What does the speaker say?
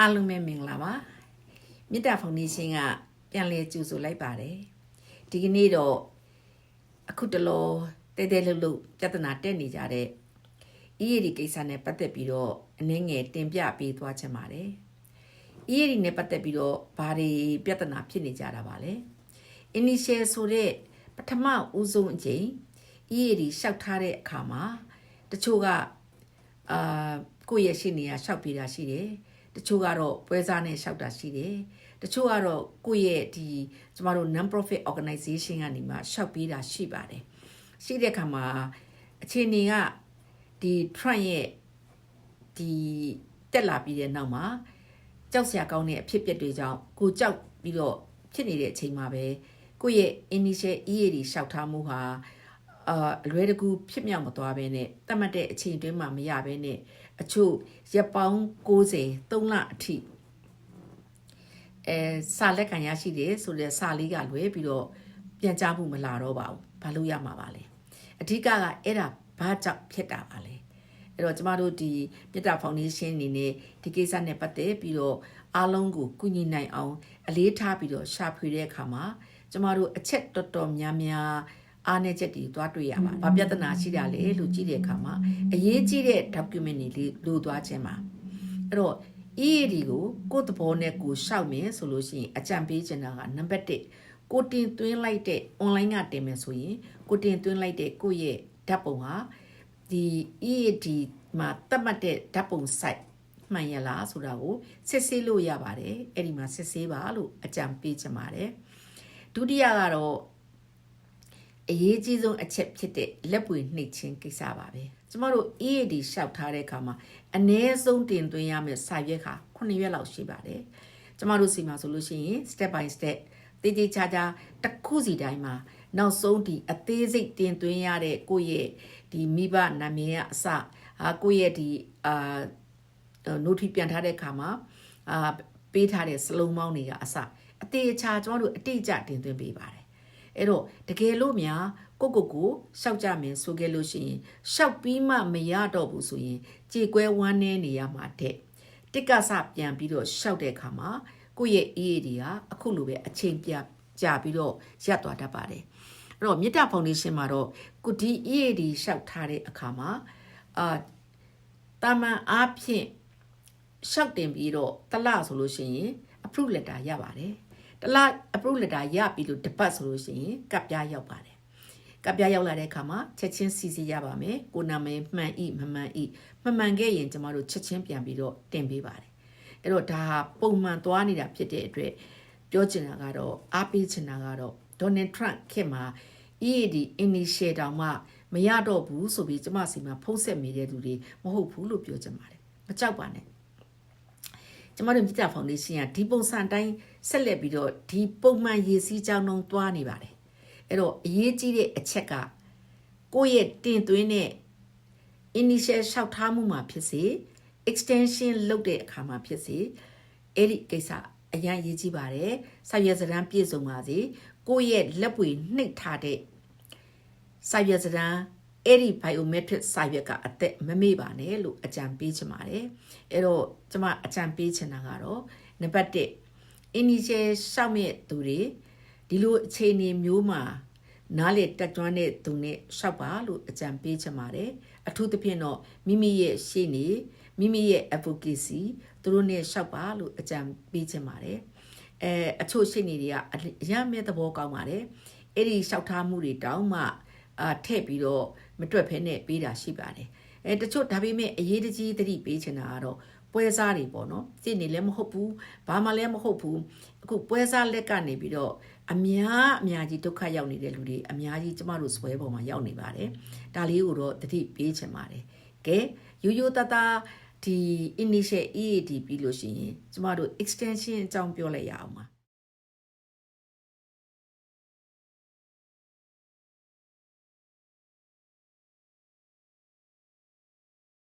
အားလုံးပဲမင်္ဂလာပါမေတ္တာဖောင်ဒေးရှင်းကပြန်လည်ကြိုဆိုလိုက်ပါတယ်ဒီကနေ့တော့အခုတလောတဲတဲလှုပ်လှုပ်ပြဿနာတက်နေကြတဲ့ EAD ကိစ္စနဲ့ပတ်သက်ပြီးတော့အနည်းငယ်တင်ပြပေးသွားချင်ပါတယ် EAD နဲ့ပတ်သက်ပြီးတော့ဘာတွေပြဿနာဖြစ်နေကြတာပါလဲ initial ဆိုတဲ့ပထမဦးဆုံးအချိန် EAD ရှောက်ထားတဲ့အခါမှာတချို့ကအာကိုယ့်ရဲ့ရှေ့နေရရှောက်ပြတာရှိတယ် တချို့ကတော့ပွဲစားနဲ့ရှောက်တာရှိတယ်တချို့ကတော့ကိုယ့်ရဲ့ဒီကျမတို့ non profit organization ကနေမှရှောက်ပေးတာရှိပါတယ်ရှိတဲ့အခါမှာအခြေအနေကဒီ Trump ရဲ့ဒီတက်လာပြီးတဲ့နောက်မှာကြောက်စရာကောင်းတဲ့အဖြစ်အပျက်တွေကြောင့်ကိုကြောက်ပြီးတော့ဖြစ်နေတဲ့အချိန်မှာပဲကိုယ့်ရဲ့ initial EAD ရှောက်ထားမှုဟာ အာအလွယ်တကူဖြစ်မြောက်မသွားဘဲနဲ့တတ်မှတ်တဲ့အချိန်တွင်းမှာမရဘဲနဲ့အချို့ရက်ပေါင်း60 3လအထိအဲစာလက်ခံရရှိတယ်ဆိုတဲ့စာလေးကလွဲပြီးတော့ပြန်ကြားမှုမလာတော့ပါဘူးဘာလို့ရမှာပါလဲအဓိကကအဲ့ဒါဘာကြောင့်ဖြစ်တာပါလဲအဲ့တော့ကျမတို့ဒီမြတ်တာဖောင်ဒေးရှင်းအနေနဲ့ဒီကိစ္စနဲ့ပတ်သက်ပြီးတော့အားလုံးကိုကုညီနိုင်အောင် အလေးထားပြီးတော့ရှာဖွေတဲ့အခါမှာကျမတို့အချက်တော်တော်များများ အားနည်းချက်တွေသွားတွေ့ရပါဘာပြဿနာရှိတာလဲလို့ကြည့်တဲ့အခါမှာအရေးကြီးတဲ့ document တွေလေးလိုသွားခြင်းပါအဲ့တော့ EAD ကိုကိုယ့်သဘောနဲ့ကိုယ်ရှောက်မယ်ဆိုလို့ရှိရင်အကြံပေးချင်တာကနံပါတ်1ကိုတင်သွင်းလိုက်တဲ့ online ကတင်မယ်ဆိုရင်ကိုတင်သွင်းလိုက်တဲ့ကိုယ့်ရဲ့ဓာတ်ပုံဟာဒီ EAD မှာသတ်မှတ်တဲ့ဓာတ်ပုံ site မှန်ရလားဆိုတာကိုစစ်ဆေးလို့ရပါတယ်အဲ့ဒီမှာစစ်ဆေးပါလို့အကြံပေးချင်ပါတယ်ဒုတိယကတော့ အရေးကြီးဆုံးအချက်ဖြစ်တဲ့လက်ပွေနှိပ်ခြင်းကိစ္စပါပဲကျမတို့ EAD ရှောက်ထားတဲ့အခါမှာအ ਨੇ ဆုံးတင်သွင်းရမယ့်စာရွက်ခါ9ရွက်လောက်ရှိပါတယ်ကျမတို့စီမှာဆိုလို့ရှိရင် step by step တည်တည်ချာချာတစ်ခုစီတိုင်းမှာနောက်ဆုံးဒီအသေးစိတ်တင်သွင်းရတဲ့ကိုယ့်ရဲ့ဒီမိဘနာမည်ကအစဟာကိုယ့်ရဲ့ဒီအာ note ပြန်ထားတဲ့အခါမှာအာပေးထားတဲ့စလုံးမောင်းတွေကအစအသေးချာကျွန်တော်တို့အတိအကျတင်သွင်းပေးပါတယ် အဲ့တော့တကယ်လို့များကိုကိုကိုရှောက်ကြမယ်ဆိုခဲ့လို့ရှိရင်ရှောက်ပြီးမှမရတော့ဘူးဆိုရင်ကြေကွဲဝမ်းနေနေရမှာတဲ့တစ်ကစပြန်ပြီးတော့ရှောက်တဲ့အခါမှာကိုယ့်ရဲ့ EAD ကအခုလိုပဲအချိန်ပြကြာပြီးတော့ရပ်သွားတတ်ပါတယ်အဲ့တော့မြစ်တာဖောင်ဒေးရှင်းမှာတော့ကိုဒီ EAD ရှောက်ထားတဲ့အခါမှာအာတာမန်အားဖြင့်ရှောက်တင်ပြီးတော့တလဆိုလို့ရှိရင် approve letter ရပါတယ် တလ approve letter ရပြီးလို့တပတ်ဆိုလို့ရှိရင်ကပ်ပြားရောက်ပါတယ်ကပ်ပြားရောက်လာတဲ့အခါမှာချက်ချင်းစီစီရပါမယ်ကိုနာမည်မှန်ဤမမှန်ဤမမှန်ခဲ့ရင်ကျမတို့ချက်ချင်းပြန်ပြီးတော့တင်ပေးပါတယ်အဲ့တော့ဒါပုံမှန်သွားနေတာဖြစ်တဲ့အတွက်ပြောချင်တာကတော့အားပေးချင်တာကတော့ Donald Trump ခေတ်မှာ EAD initiative တောင်မှမရတော့ဘူးဆိုပြီးကျမစီမှာဖုံးဆက်မိတဲ့လူတွေမဟုတ်ဘူးလို့ပြောချင်ပါတယ်မကြောက်ပါနဲ့ ကျမတို့မြစ်တာဖောင်ဒေးရှင်းကဒီပုံစံတိုင်းဆက်လက်ပြီးတော့ဒီပုံမှန်ရည်စည်းကြောင်းလုံးသွားနေပါတယ်အဲ့တော့အရေးကြီးတဲ့အချက်ကကိုယ့်ရဲ့တင်သွင်းတဲ့ initial လျှောက်ထားမှုမှာဖြစ်စေ extension လုပ်တဲ့အခါမှာဖြစ်စေအဲ့ဒီကိစ္စအရင်ရေးကြည့်ပါတယ်စာရွက်စတမ်းပြည့်စုံပါစေကိုယ့်ရဲ့လက်ပွေနှိပ်ထားတဲ့စာရွက်စတမ်း အဲ့ဒီ biometric စာရွက်ကအသက်မမေ့ပါနဲ့လို့အကြံပေးချင်ပါတယ်အဲ့တော့ကျွန်မအကြံပေးချင်တာကတော့နံပါတ်1 initial ရှောက်မဲ့သူတွေဒီလိုအခြေအနေမျိုးမှာနားလေတက်ကျွမ်းတဲ့သူနဲ့ရှောက်ပါလို့အကြံပေးချင်ပါတယ်အထူးသဖြင့်တော့မိမိရဲ့ရှေ့နေမိမိရဲ့ advocacy သူတို့နဲ့ရှောက်ပါလို့အကြံပေးချင်ပါတယ်အဲအချို့ရှေ့နေတွေကအရမ်းမဲ့သဘောကောင်းပါတယ်အဲ့ဒီရှောက်ထားမှုတွေတောင်းမှအာထည့်ပြီးတော့ မတွက်ဖဲနဲ့ပေးတာရှိပါတယ်အဲတချို့ဒါပေမဲ့အရေးတကြီးသတိပေးချင်တာကတော့ပွဲစားတွေပေါ့နော်စိတ်နေလည်းမဟုတ်ဘူးဘာမှလည်းမဟုတ်ဘူးအခုပွဲစားလက်ကနေပြီးတော့အများအများကြီးဒုက္ခရောက်နေတဲ့လူတွေအများကြီးကျမတို့ဆွဲပေါ်မှာရောက်နေပါတယ်ဒါလေးကိုတော့တတိပေးချင်ပါတယ်ကဲရိုးရိုးသားသားဒီ initial EAD ပြီးလို့ရှိရင်ကျမတို့ extension အကြောင်းပြောလိုက်ရအောင်ပါ